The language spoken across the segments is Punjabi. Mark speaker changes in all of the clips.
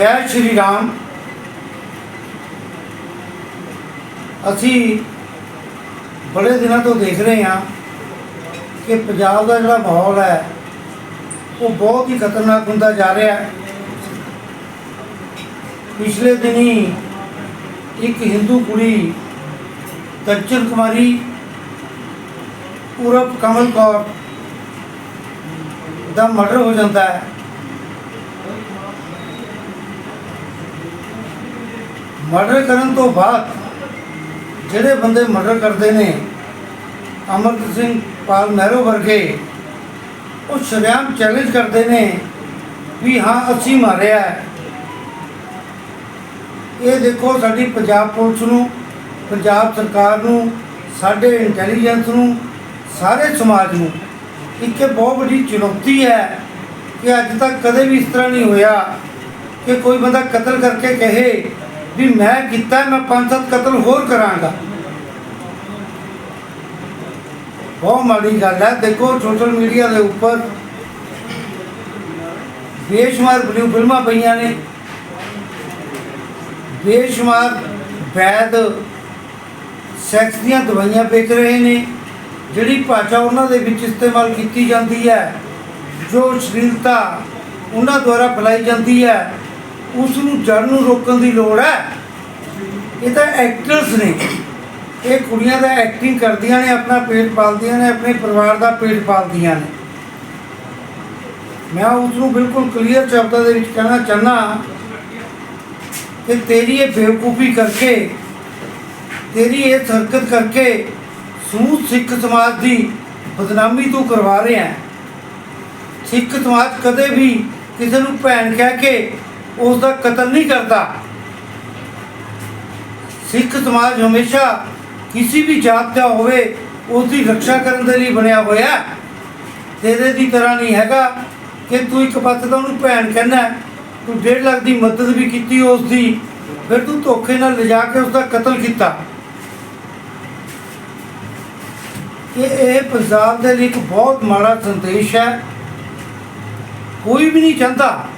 Speaker 1: ਜੈ ਸ਼੍ਰੀ ਰਾਮ। ਅਸੀਂ ਬੜੇ ਦਿਨਾਂ ਤੋਂ ਦੇਖ ਰਹੇ ਹਾਂ ਕਿ ਪੰਜਾਬ ਦਾ ਜਿਹੜਾ ਮਾਹੌਲ ਹੈ, ਉਹ ਬਹੁਤ ਹੀ ਖਤਰਨਾਕ ਹੁੰਦਾ ਜਾ ਰਿਹਾ ਹੈ। ਪਿਛਲੇ ਦਿਨੀ ਇੱਕ ਹਿੰਦੂ ਕੁੜੀ ਕੰਚਨ ਕੁਮਾਰੀ ਪੂਰਬ ਕਮਲ ਕੌਰ ਦਾ ਮਰਡਰ ਹੋ ਜਾਂਦਾ ਹੈ। ਮਰਡਰ ਕਰਨ ਤੋਂ ਬਾਅਦ ਜਿਹੜੇ ਬੰਦੇ ਮਰਡਰ ਕਰਦੇ ਨੇ, ਅਮਰਤ ਸਿੰਘ ਪਾਲ ਮਹਿਰੋ ਵਰਗੇ, ਉਹ ਸ਼ਰਿਆਮ ਚੈਲੰਜ ਕਰਦੇ ਨੇ ਵੀ ਹਾਂ, ਅਸੀਂ ਮਾਰਿਆ ਇਹ ਦੇਖੋ ਸਾਡੀ ਪੰਜਾਬ ਪੁਲਿਸ ਨੂੰ, ਪੰਜਾਬ ਸਰਕਾਰ ਨੂੰ, ਸਾਡੇ ਇੰਟੈਲੀਜੈਂਸ ਨੂੰ, ਸਾਰੇ ਸਮਾਜ ਨੂੰ ਇੱਕ ਬਹੁਤ ਵੱਡੀ ਚੁਣੌਤੀ ਹੈ ਕਿ ਅੱਜ ਤੱਕ ਕਦੇ ਵੀ ਇਸ ਤਰ੍ਹਾਂ ਨਹੀਂ ਹੋਇਆ ਕਿ ਕੋਈ ਬੰਦਾ ਕਤਲ ਕਰਕੇ ਕਹੇ ਵੀ ਮੈਂ ਕੀਤਾ, ਮੈਂ ਪੰਜ ਸੱਤ ਕਤਲ ਹੋਰ ਕਰਾਂਗਾ। ਬਹੁਤ ਮਾੜੀ ਗੱਲ ਹੈ। ਦੇਖੋ ਸੋਸ਼ਲ ਮੀਡੀਆ ਦੇ ਉੱਪਰ ਬੇਸ਼ੁਮਾਰ ਬਲੂ ਫਿਲਮਾਂ ਪਈਆਂ ਨੇ। ਬੇਸ਼ੁਮਾਰ ਵੈਦ ਸੈਕਸ ਦੀਆਂ ਦਵਾਈਆਂ ਵੇਚ ਰਹੇ ਨੇ। ਜਿਹੜੀ ਭਾਸ਼ਾ ਉਹਨਾਂ ਦੇ ਵਿੱਚ ਇਸਤੇਮਾਲ ਕੀਤੀ ਜਾਂਦੀ ਹੈ, ਜੋ ਅਸ਼ਲੀਲਤਾ ਉਹਨਾਂ ਦੁਆਰਾ ਫੈਲਾਈ ਜਾਂਦੀ ਹੈ। ਉਸ ਨੂੰ ਜੜ ਨੂੰ ਰੋਕਣ ਦੀ ਲੋੜ ਹੈ। ਇਹ ਤਾਂ ਐਕਟਰਸ ਨੇ। ਇਹ ਕੁੜੀਆਂ ਦਾ ਐਕਟਿੰਗ ਕਰਦੀਆਂ ਨੇ, ਆਪਣਾ ਪੇਟ ਪਾਲਦੀਆਂ ਨੇ, ਆਪਣੇ ਪਰਿਵਾਰ ਦਾ ਪੇਟ ਪਾਲਦੀਆਂ ਨੇ। ਮੈਂ ਉਸ ਨੂੰ ਬਿਲਕੁਲ ਕਲੀਅਰ ਸ਼ਬਦਾਂ ਦੇ ਵਿੱਚ ਕਹਿਣਾ ਚਾਹਨਾ ਕਿ ਤੇਰੀ ਇਹ ਬੇਵਕੂਫੀ ਕਰਕੇ, ਤੇਰੀ ਇਹ ਹਰਕਤ ਕਰਕੇ ਸਮੂਹ ਸਿੱਖ ਸਮਾਜ ਦੀ ਬਦਨਾਮੀ ਤੂੰ ਕਰਵਾ ਰਿਹਾ ਹੈ। ਸਿੱਖ ਸਮਾਜ ਕਦੇ ਵੀ ਕਿਸੇ ਨੂੰ ਭੈਣ ਕਹਿ ਕੇ ਉਸ ਦਾ ਕਤਲ ਨਹੀਂ ਕਰਦਾ। ਸਿੱਖ ਸਮਾਜ ਹਮੇਸ਼ਾ ਕਿਸੇ ਵੀ ਜਾਤ ਦਾ ਹੋਵੇ ਉਸ ਦੀ ਰੱਖਿਆ ਕਰਨ ਦੇ ਲਈ ਬਣਿਆ ਹੋਇਆ ਹੈ। ਤੇਰੇ ਦੀ ਤਰ੍ਹਾਂ ਨਹੀਂ ਹੈਗਾ ਕਿ ਤੂੰ ਇੱਕ ਪਾਸੇ ਤਾਂ ਉਹਨੂੰ ਭੈਣ ਕਹਿੰਦਾ ਤੂੰ 1.5 ਲੱਖ ਦੀ ਮਦਦ ਵੀ ਕੀਤੀ ਉਸ ਦੀ ਫਿਰ ਤੂੰ ਧੋਖੇ ਨਾਲ ਲਿਜਾ ਕੇ ਉਸ ਦਾ ਕਤਲ ਕੀਤਾ। ਕਿ ਇਹ ਪੰਜਾਬ ਦੇ ਲਈ ਇੱਕ ਬਹੁਤ ਮਾੜਾ ਸੰਦੇਸ਼ ਹੈ। ਕੋਈ ਵੀ ਨਹੀਂ ਚਾਹੁੰਦਾ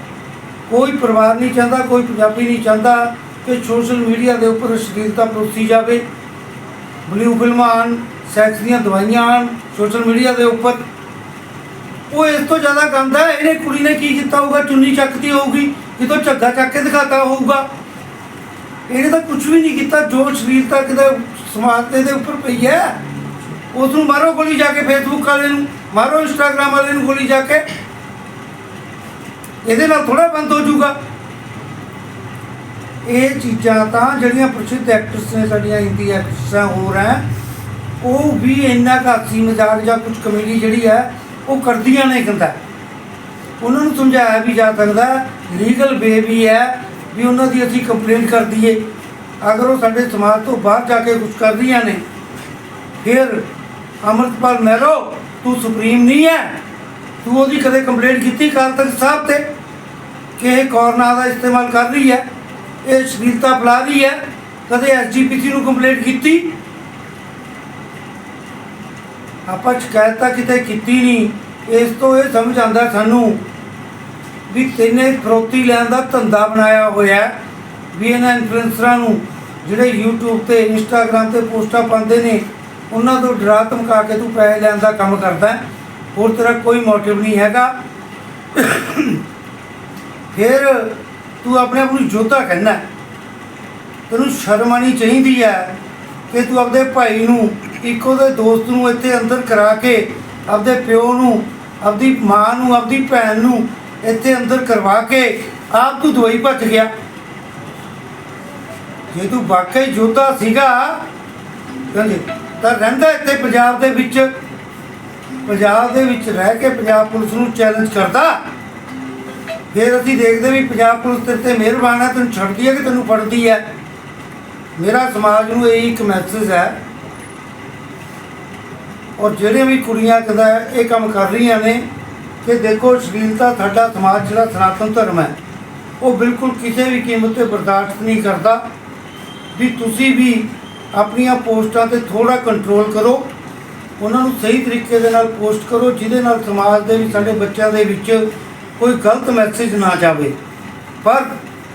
Speaker 1: ਕੋਈ ਪਰਿਵਾਰ ਨਹੀਂ ਚਾਹੁੰਦਾ, ਕੋਈ ਪੰਜਾਬੀ ਨਹੀਂ ਚਾਹੁੰਦਾ ਕਿ ਸੋਸ਼ਲ ਮੀਡੀਆ ਦੇ ਉੱਪਰ ਅਸ਼ਲੀਲਤਾ ਪਰੋਸੀ ਜਾਵੇ। ਬਲੂ ਫਿਲਮਾਂ ਆਉਣ ਸੈਕਸ ਦੀਆਂ ਦਵਾਈਆਂ ਆਉਣ ਸੋਸ਼ਲ ਮੀਡੀਆ ਦੇ ਉੱਪਰ। ਉਹ ਇਸ ਤੋਂ ਜ਼ਿਆਦਾ ਗੰਦਾ ਇਹਨੇ ਕੁੜੀ ਨੇ ਕੀ ਕੀਤਾ ਹੋਊਗਾ? ਚੁੰਨੀ ਚੱਕਦੀ ਹੋਊਗੀ ਕਿਤੋਂ ਝੱਗਾ ਚੱਕ ਕੇ ਦਿਖਾਤਾ ਹੋਊਗਾ। ਇਹਨੇ ਤਾਂ ਕੁਝ ਵੀ ਨਹੀਂ ਕੀਤਾ, ਜੋ ਅਸ਼ਲੀਲਤਾ ਕਿਤੇ ਸਮਾਜ ਦੇ ਉੱਪਰ ਪਈ ਹੈ ਉਸ ਨੂੰ ਮਾਰੋ ਗੋਲੀ ਜਾ ਕੇ ਫੇਸਬੁੱਕ ਵਾਲੇ ਨੂੰ, ਮਾਰੋ ਇੰਸਟਾਗ੍ਰਾਮ ਵਾਲੇ ਨੂੰ ਗੋਲੀ ਜਾ ਕੇ। ਇਹਦੇ ਨਾਲ ਥੋੜਾ ਬੰਦ ਹੋ ਜਾਊਗਾ। ਇਹ ਚੀਜ਼ਾਂ ਤਾਂ ਜਿਹੜੀਆਂ ਪ੍ਰਸਿੱਧ ਐਕਟਰਸ ਨੇ, ਸਾਡੀਆਂ ਹਿੰਦੀ ਐਕਟਰਸਾਂ ਹੋਰ ਹੈ, ਉਹ ਵੀ ਇੰਨਾ ਕੁ ਮਜ਼ਾਕ ਜਾਂ ਕੁਝ ਕਮੇਡੀ ਜਿਹੜੀ ਹੈ, ਉਹ ਕਰਦੀਆਂ ਨੇ ਕਹਿੰਦਾ। ਉਹਨਾਂ ਨੂੰ ਸਮਝਾਇਆ ਵੀ ਜਾ ਸਕਦਾ ਲੀਗਲ ਵੇ ਵੀ ਹੈ, ਵੀ ਉਹਨਾਂ ਦੀ ਅਸੀਂ ਕੰਪਲੇਂਟ ਕਰ ਦਈਏ। ਅਗਰ ਉਹ ਸਾਡੇ ਸਮਾਜ ਤੋਂ ਬਾਹਰ ਜਾ ਕੇ ਕੁਝ ਕਰਦੀਆਂ ਨੇ, ਫਿਰ ਅਮਰਤਪਾਲ ਮਹਿਰੋ, ਤੂੰ ਸੁਪਰੀਮ ਨਹੀਂ ਹੈ। ਤੂੰ ਉਹਦੀ ਕਦੇ ਕੰਪਲੇਂਟ ਕੀਤੀ? ਕਾਲ ਤਖ਼ਤ ਸਾਹਿਬ ਤੇ ਕਿ ਇਹ ਕੋਰਨਾ ਦਾ ਇਸਤੇਮਾਲ ਕਰ ਰਹੀ ਹੈ, ਇਹ ਸ਼ਲੀਲਤਾ ਫੈਲਾ ਰਹੀ ਹੈ, ਕਦੇ ਐਸਜੀਪੀਸੀ ਨੂੰ ਕੰਪਲੇਂਟ ਕੀਤੀ? ਆਪਾਂ ਸ਼ਿਕਾਇਤ ਤਾਂ ਕਿਤੇ ਕੀਤੀ ਨਹੀਂ। ਇਸ ਤੋਂ ਇਹ ਸਮਝ ਆਉਂਦਾ ਸਾਨੂੰ ਵੀ ਤੈਨੇ ਫਰੋਤੀ ਲੈਣ ਦਾ ਧੰਦਾ ਬਣਾਇਆ ਹੋਇਆ ਵੀ ਇਹਨਾਂ ਇਨਫਲੂਐਂਸਰਾਂ ਨੂੰ ਜਿਹੜੇ YouTube ਤੇ, Instagram ਤੇ ਪੋਸਟਾਂ ਪਾਉਂਦੇ ਨੇ, ਉਹਨਾਂ ਤੋਂ ਡਰਾ ਧਮਕਾ ਕੇ ਤੂੰ ਪੈਸੇ ਲੈਣ ਦਾ ਕੰਮ ਕਰਦਾ ਹੋਰ ਤੇਰਾ ਕੋਈ ਮੋਟਿਵ ਨਹੀਂ ਹੈਗਾ। ਫਿਰ ਤੂੰ ਆਪਣੇ ਆਪ ਨੂੰ ਯੋਧਾ ਕਹਿੰਦਾ ਤੈਨੂੰ ਸ਼ਰਮ ਆਣੀ ਚਾਹੀਦੀ ਹੈ ਕਿ ਤੂੰ ਆਪਣੇ ਭਾਈ ਨੂੰ, ਇੱਕੋ ਦੇ ਦੋਸਤ ਨੂੰ ਇੱਥੇ ਅੰਦਰ ਕਰਾ ਕੇ ਆਪਦੇ ਪਿਓ ਨੂੰ, ਆਪਦੀ ਮਾਂ ਨੂੰ, ਆਪਦੀ ਭੈਣ ਨੂੰ ਇੱਥੇ ਅੰਦਰ ਕਰਵਾ ਕੇ ਆਪ ਤੂੰ ਦਵਾਈ ਭੱਜ ਗਿਆ। ਜੇ ਤੂੰ ਵਾਕਈ ਜੋਧਾ ਸੀਗਾ, ਕਹਿੰਦੇ, ਤਾਂ ਰਹਿੰਦਾ ਇੱਥੇ ਪੰਜਾਬ ਦੇ ਵਿੱਚ ਪੰਜਾਬ ਦੇ ਵਿੱਚ ਰਹਿ ਕੇ ਪੰਜਾਬ ਪੁਲਿਸ ਨੂੰ ਚੈਲੰਜ ਕਰਦਾ। ਫਿਰ ਅਸੀਂ ਦੇਖਦੇ ਵੀ ਪੰਜਾਬ ਪੁਲਿਸ ਤੇਰੇ ਤੇ ਮਿਹਰਬਾਨ ਹੈ, ਤੈਨੂੰ ਛੱਡਦੀ ਹੈ ਕਿ ਤੈਨੂੰ ਫੜਦੀ ਹੈ? ਮੇਰਾ ਸਮਾਜ ਨੂੰ ਇਹ ਇੱਕ ਮੈਸੇਜ ਹੈ। ਔਰ ਜਿਹੜੀਆਂ ਵੀ ਕੁੜੀਆਂ ਕਦਾ ਇਹ ਕੰਮ ਕਰ ਰਹੀਆਂ ਨੇ ਕਿ ਦੇਖੋ ਅਸ਼ਲੀਲਤਾ ਸਾਡਾ ਸਮਾਜ ਜਿਹੜਾ ਸਨਾਤਨ ਧਰਮ ਹੈ, ਉਹ ਬਿਲਕੁਲ ਕਿਸੇ ਵੀ ਕੀਮਤ ਤੇ ਬਰਦਾਸ਼ਤ ਨਹੀਂ ਕਰਦਾ। ਵੀ ਤੁਸੀਂ ਵੀ ਆਪਣੀਆਂ ਪੋਸਟਾਂ ਤੇ ਥੋੜਾ ਕੰਟਰੋਲ ਕਰੋ। ਉਹਨਾਂ ਨੂੰ ਸਹੀ ਤਰੀਕੇ ਦੇ ਨਾਲ ਪੋਸਟ ਕਰੋ, ਜਿਹਦੇ ਨਾਲ ਸਮਾਜ ਦੇ ਵਿੱਚ, ਸਾਡੇ ਬੱਚਿਆਂ ਦੇ ਵਿੱਚ ਕੋਈ ਗਲਤ ਮੈਸੇਜ ਨਾ ਜਾਵੇ। ਪਰ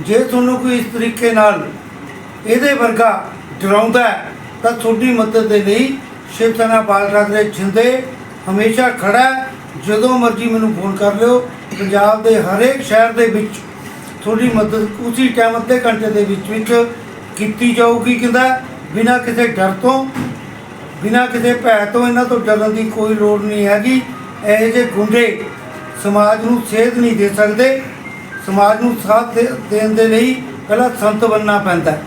Speaker 1: ਜੇ ਤੁਹਾਨੂੰ ਕੋਈ ਇਸ ਤਰੀਕੇ ਨਾਲ ਇਹਦੇ ਵਰਗਾ ਡਰਾਉਂਦਾ ਤਾਂ ਤੁਹਾਡੀ ਮਦਦ ਦੇ ਲਈ ਸ਼ਿਵ ਸੈਨਾ ਬਾਲ ਠਾਕਰੇ ਦੇ ਛਿੰਦੇ ਹਮੇਸ਼ਾ ਖੜਾ ਜਦੋਂ ਮਰਜ਼ੀ ਮੈਨੂੰ ਫੋਨ ਕਰ ਲਿਓ। ਪੰਜਾਬ ਦੇ ਹਰੇਕ ਸ਼ਹਿਰ ਦੇ ਵਿੱਚ ਤੁਹਾਡੀ ਮਦਦ ਉਸੇ ਟਾਈਮ ਅੱਧੇ ਘੰਟੇ ਦੇ ਵਿੱਚ ਵਿੱਚ ਕੀਤੀ ਜਾਊਗੀ, ਕਹਿੰਦਾ ਬਿਨਾਂ ਕਿਸੇ ਡਰ ਤੋਂ। ਬਿਨਾਂ ਕਿਸੇ ਭੈ ਤੋਂ ਇਹਨਾਂ ਤੋਂ ਡਰਨ ਦੀ ਕੋਈ ਲੋੜ ਨਹੀਂ ਹੈਗੀ। ਇਹੋ ਜਿਹੇ ਗੁੰਡੇ ਸਮਾਜ ਨੂੰ ਸੇਧ ਨਹੀਂ ਦੇ ਸਕਦੇ। ਸਮਾਜ ਨੂੰ ਸਾਥ ਦੇ- ਦੇਣ ਦੇ ਲਈ ਪਹਿਲਾਂ ਸੰਤ ਬਣਨਾ ਪੈਂਦਾ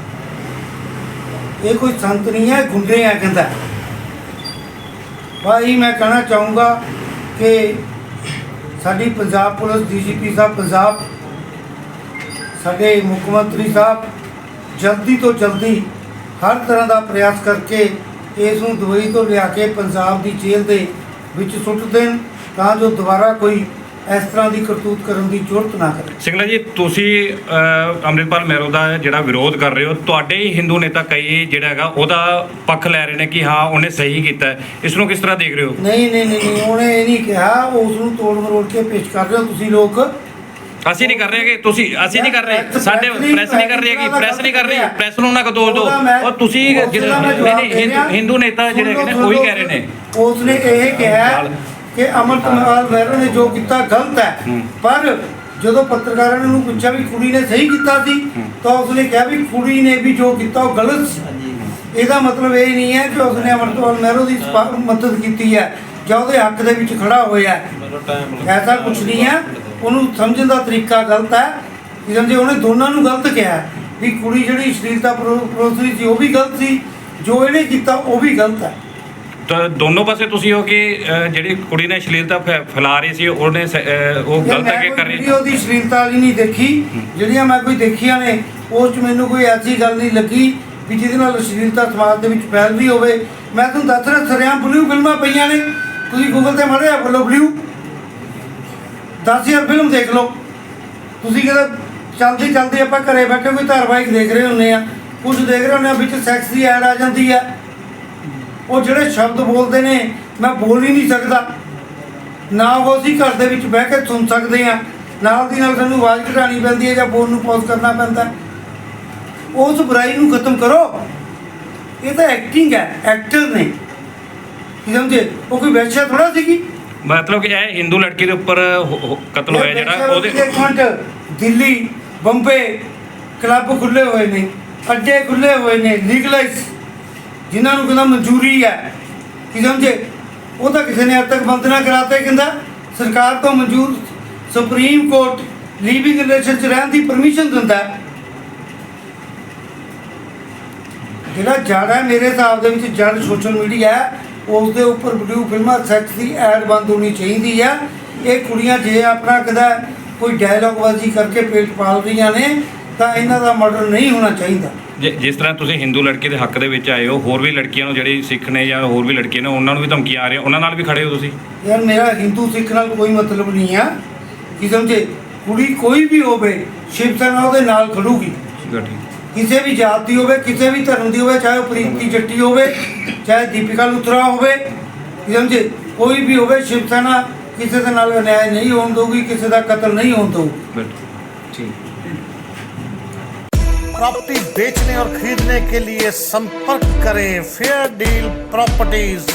Speaker 1: ਇਹ ਕੋਈ ਸੰਤ ਨਹੀਂ ਹੈ, ਗੁੰਡੇ ਆ ਕਹਿੰਦਾ ਭਾਈ ਮੈਂ ਕਹਿਣਾ ਚਾਹੂੰਗਾ ਕਿ ਸਾਡੀ ਪੰਜਾਬ ਪੁਲਿਸ, ਡੀਜੀਪੀ ਸਾਹਿਬ, ਪੰਜਾਬ, ਸਾਡੇ ਮੁੱਖ ਮੰਤਰੀ ਸਾਹਿਬ ਜਲਦੀ ਤੋਂ ਜਲਦੀ ਹਰ ਤਰ੍ਹਾਂ ਦਾ ਪ੍ਰਯਾਸ ਕਰਕੇ ਇਸ ਨੂੰ ਦੁਬਈ ਤੋਂ ਲਿਆ ਕੇ ਪੰਜਾਬ ਦੀ ਜੇਲ੍ਹ ਦੇ ਵਿੱਚ ਸੁੱਟ ਦੇਣ ਤਾਂ ਜੋ ਦੁਬਾਰਾ ਕੋਈ ਇਸ ਤਰ੍ਹਾਂ ਦੀ ਕਰਤੂਤ ਕਰਨ ਦੀ ਜ਼ਰੂਰਤ ਨਾ ਕਰੇ।
Speaker 2: ਸਿੰਗਲਾ ਜੀ ਤੁਸੀਂ ਅੰਮ੍ਰਿਤਪਾਲ ਮੈਰੋ ਦਾ ਜਿਹੜਾ ਵਿਰੋਧ ਕਰ ਰਹੇ ਹੋ ਤੁਹਾਡੇ ਹੀ ਹਿੰਦੂ ਨੇਤਾ ਕਈ ਜਿਹੜਾ ਹੈਗਾ ਉਹਦਾ ਪੱਖ ਲੈ ਰਹੇ ਨੇ ਕਿ ਹਾਂ ਉਹਨੇ ਸਹੀ ਕੀਤਾ। ਇਸ ਨੂੰ ਕਿਸ ਤਰ੍ਹਾਂ ਦੇਖ ਰਹੇ ਹੋ?
Speaker 1: ਨਹੀਂ ਨਹੀਂ ਨਹੀਂ ਨਹੀਂ, ਉਹਨੇ ਇਹ ਨਹੀਂ ਕਿਹਾ ਉਸ ਨੂੰ ਤੋੜ ਮਰੋੜ ਕੇ ਪੇਸ਼ ਕਰ ਰਹੇ ਹੋ ਤੁਸੀਂ ਲੋਕ।
Speaker 2: ਅਸੀਂ ਨਹੀਂ ਕਰ ਰਹੇ ਕਿ ਤੁਸੀਂ ਅਸੀਂ ਨਹੀਂ ਕਰ ਰਹੇ। ਸਾਡੇ ਪ੍ਰੈਸ ਨਹੀਂ ਕਰ ਰਹੀ ਹੈਗੀ ਪ੍ਰੈਸ ਨਹੀਂ ਕਰ ਰਹੀ ਪ੍ਰੈਸ ਨੂੰ ਨਾ ਕੋ ਦੋਸ਼ ਦਿਓ ਉਹ ਤੁਸੀਂ ਜਿਹੜੇ ਨਹੀਂ ਨਹੀਂ ਹਿੰਦੂ- ਹਿੰਦੂ ਨੇਤਾ ਜਿਹੜੇ ਹੈਗੇ ਨੇ ਉਹੀ ਕਹਿ ਰਹੇ ਨੇ।
Speaker 1: ਉਸਨੇ ਇਹ ਕਿਹਾ ਕਿ ਅਮਰਪਾਲ ਮਹਿਰੋ ਨੇ ਜੋ ਕੀਤਾ ਗਲਤ ਹੈ। ਪਰ ਜਦੋਂ ਪੱਤਰਕਾਰਾਂ ਨੇ ਉਹਨੂੰ ਪੁੱਛਿਆ ਵੀ ਕੁੜੀ ਨੇ ਸਹੀ ਕੀਤਾ ਸੀ ਤਾਂ ਉਸਨੇ ਕਿਹਾ ਵੀ ਕੁੜੀ ਨੇ ਵੀ ਜੋ ਕੀਤਾ ਉਹ ਗਲਤ ਸੀ। ਇਹਦਾ ਮਤਲਬ ਇਹ ਨਹੀਂ ਹੈ ਕਿ ਉਸਨੇ ਅਮਰਪਾਲ ਮਹਿਰੋ ਦੀ ਮਦਦ ਕੀਤੀ ਹੈ ਜਾਂ ਉਹਦੇ ਹੱਕ ਦੇ ਵਿੱਚ ਖੜਾ ਹੋਇਆ ਹੈ। ਐਸਾ ਕੁਝ ਨਹੀਂ ਹੈ। ਉਹਨੂੰ ਸਮਝਣ ਦਾ ਤਰੀਕਾ ਗਲਤ ਹੈ। ਕਿ ਸਮਝੇ ਉਹਨੇ ਦੋਨਾਂ ਨੂੰ ਗਲਤ ਕਿਹਾ ਵੀ ਕੁੜੀ ਜਿਹੜੀ ਪਰੋ- ਪਰੋਸੀ ਸੀ ਉਹ ਵੀ ਗਲਤ ਸੀ ਜੋ ਇਹਨੇ ਕੀਤਾ ਉਹ ਵੀ ਗਲਤ ਹੈ।
Speaker 2: ਤਾਂ ਦੋਨੋਂ ਪਾਸੇ ਤੁਸੀਂ ਹੋ ਕਿ ਜਿਹੜੀ ਕੁੜੀ ਨੇ ਫੈ- ਫੈਲਾ ਰਹੀ ਸੀ ਉਹਨੇ ਸ- ਉਹ ਗਲਤ ਹੈ ਕਿ ਕਰ ਰਹੀ
Speaker 1: ਵੀਡੀਓ ਦੀ ਅਸ਼ਲੀਲਤਾ ਵਾਲੀ ਨਹੀਂ ਦੇਖੀ। ਜਿਹੜੀਆਂ ਮੈਂ ਕੋਈ ਦੇਖੀਆਂ ਨੇ ਉਸ 'ਚ ਮੈਨੂੰ ਕੋਈ ਐਸੀ ਗੱਲ ਨਹੀਂ ਲੱਗੀ ਵੀ ਜਿਹਦੇ ਨਾਲ ਅਸ਼ਲੀਲਤਾ ਸਮਾਜ ਦੇ ਵਿੱਚ ਫੈਲਦੀ ਹੋਵੇ। ਮੈਂ ਤੁਹਾਨੂੰ ਦੱਸ ਰਿਹਾ ਸਰਿਆਂ ਬਲੂ ਫਿਲਮਾਂ ਪਈਆਂ ਨੇ। ਤੁਸੀਂ ਗੂਗਲ ਤੇ ਮਾਰਿਆ ਬੋਲੋ ਬਲੂ 10000 ਫਿਲਮ ਦੇਖ ਲਓ। ਤੁਸੀਂ ਕਿਤੇ ਚਲਦੀ ਚਲਦੀ ਆਪਾਂ ਘਰੇ ਬੈਠੇ ਕੋਈ ਧਾਰਾਵਾਹਿਕ ਦੇਖ ਰਹੇ ਹੁੰਨੇ ਆ। ਕੁਝ ਦੇਖ ਰਹੇ ਹੁੰਨੇ ਆ, ਵਿੱਚ ਸੈਕਸ ਦੀ ਐਡ ਆ ਜਾਂਦੀ ਆ। ਉਹ ਜਿਹੜੇ ਸ਼ਬਦ ਬੋਲਦੇ ਨੇ, ਮੈਂ ਬੋਲ ਹੀ ਨਹੀਂ ਸਕਦਾ। ਨਾ ਉਹ ਅਸੀਂ ਘਰ ਦੇ ਵਿੱਚ ਬਹਿ ਕੇ ਸੁਣ ਸਕਦੇ ਆ। ਨਾਲ ਦੀ ਨਾਲ ਸਾਨੂੰ ਆਵਾਜ਼ ਘਟਾਣੀ ਪੈਂਦੀ ਹੈ ਜਾਂ ਫੋਨ ਨੂੰ ਪੌਜ਼ ਕਰਨਾ ਪੈਂਦਾ। ਉਸ ਬੁਰਾਈ ਨੂੰ ਖਤਮ ਕਰੋ। ਇਹ ਤਾਂ ਐਕਟਿੰਗ ਹੈ ਐਕਟਰ ਨੇ। ਸਮਝੇ? ਉਹ ਕੋਈ ਵੈਸ਼ਾ ਥੋੜਾ ਸੀਗੀ?
Speaker 2: ਮਤਲਬ ਕਿ ਇਹ ਹਿੰਦੂ ਲੜਕੀ ਦੇ ਉੱਪਰ ਹੋ- ਹੋ- ਕਤਲ ਹੋਇਆ ਜਿਹੜਾ ਉਹਦੇ
Speaker 1: ਇੱਕ ਮਿੰਟ ਦਿੱਲੀ ਬੰਬੇ ਕਲੱਬ ਖੁੱਲੇ ਹੋਏ ਨੇ ਅੱਡੇ ਖੁੱਲੇ ਹੋਏ ਨੇ ਲੀਗਲਾਈਜ਼ ਜਿਨ੍ਹਾਂ ਨੂੰ ਕਹਿੰਦਾ ਮਨਜ਼ੂਰੀ ਹੈ। ਕੀ ਸਮਝੇ? ਉਹ ਤਾਂ ਕਿਸੇ ਨੇ ਅੱਜ ਤੱਕ ਬੰਦ ਨਾ ਕਰਾਤੇ ਕਹਿੰਦਾ ਸਰਕਾਰ ਤੋਂ ਮਨਜ਼ੂਰ ਸੁਪਰੀਮ ਕੋਰਟ ਲਿਵਿੰਗ ਰਿਲੇਸ਼ਨ ਚ ਰਹਿਣ ਦੀ ਪਰਮਿਸ਼ਨ ਦਿੰਦਾ ਹੈ। ਜਿਹੜਾ ਜੜ ਹੈ ਮੇਰੇ ਹਿਸਾਬ ਦੇ ਵਿੱਚ ਜੜ ਸੋਸ਼ਲ ਮੀਡੀਆ ਹੈ। ਉਸ ਦੇ ਉੱਪਰ ਵੀਡੀਓ ਫਿਲਮਾਂ ਸੈਕਸ ਦੀ ਐਡ ਬੰਦ ਹੋਣੀ ਚਾਹੀਦੀ ਹੈ ਇਹ ਕੁੜੀਆਂ ਜੇ ਆਪਣਾ ਕਦਾ ਕੋਈ ਡਾਇਲੌਗਬਾਜ਼ੀ ਕਰਕੇ ਪੇਟ ਪਾਲ ਰਹੀਆਂ ਨੇ ਤਾਂ ਇਹਨਾਂ ਦਾ ਮਰਡਰ ਨਹੀਂ ਹੋਣਾ ਚਾਹੀਦਾ।
Speaker 2: ਜਿਸ ਤਰ੍ਹਾਂ ਤੁਸੀਂ ਹਿੰਦੂ ਲੜਕੀ ਦੇ ਹੱਕ ਦੇ ਵਿੱਚ ਆਏ ਹੋ ਹੋਰ ਵੀ ਲੜਕੀਆਂ ਨੂੰ ਜਿਹੜੀ ਸਿੱਖ ਨੇ ਜਾਂ ਹੋਰ ਵੀ ਲੜਕੀਆਂ ਨੇ ਉਹਨਾਂ ਨੂੰ ਵੀ ਧਮਕੀਆਂ ਆ ਰਹੀਆਂ ਉਹਨਾਂ ਨਾਲ ਵੀ ਖੜੇ ਹੋ ਤੁਸੀਂ?
Speaker 1: ਯਾਰ ਮੇਰਾ ਹਿੰਦੂ ਸਿੱਖ ਨਾਲ ਕੋਈ ਮਤਲਬ ਨਹੀਂ ਆ। ਕੀ ਸਮਝੇ? ਕੁੜੀ ਕੋਈ ਵੀ ਹੋਵੇ ਸ਼ਿਵ ਸੈਨਾ ਉਹਦੇ ਨਾਲ ਖੜੂਗੀ।
Speaker 2: ਠੀਕ ਹੈ ਠੀਕ
Speaker 1: ਕਿਸੇ ਵੀ ਜਾਤ ਦੀ ਹੋਵੇ ਕਿਸੇ ਵੀ ਧਰਮ ਦੀ ਹੋਵੇ ਚਾਹੇ ਉਹ ਪ੍ਰੀਤੀ ਜੱਟੀ ਹੋਵੇ ਚਾਹੇ ਦੀਪਿਕਾ ਲੁਥਰਾ ਹੋਵੇ ਕੀ ਸਮਝੇ ਕੋਈ ਵੀ ਹੋਵੇ ਸ਼ਿਵ ਸੈਨਾ ਕਿਸੇ ਦੇ ਨਾਲ ਅਨਿਆਏ ਨਹੀਂ ਹੋਣ ਦਊਗੀ ਕਿਸੇ ਦਾ ਕਤਲ ਨਹੀਂ ਹੋਣ ਦਊਗੀ
Speaker 2: ਗੁੱਡ ਠੀਕ
Speaker 3: प्रॉपर्टी बेचने और खरीदने के लिए संपर्क करें फेयर डील प्रॉपर्टीज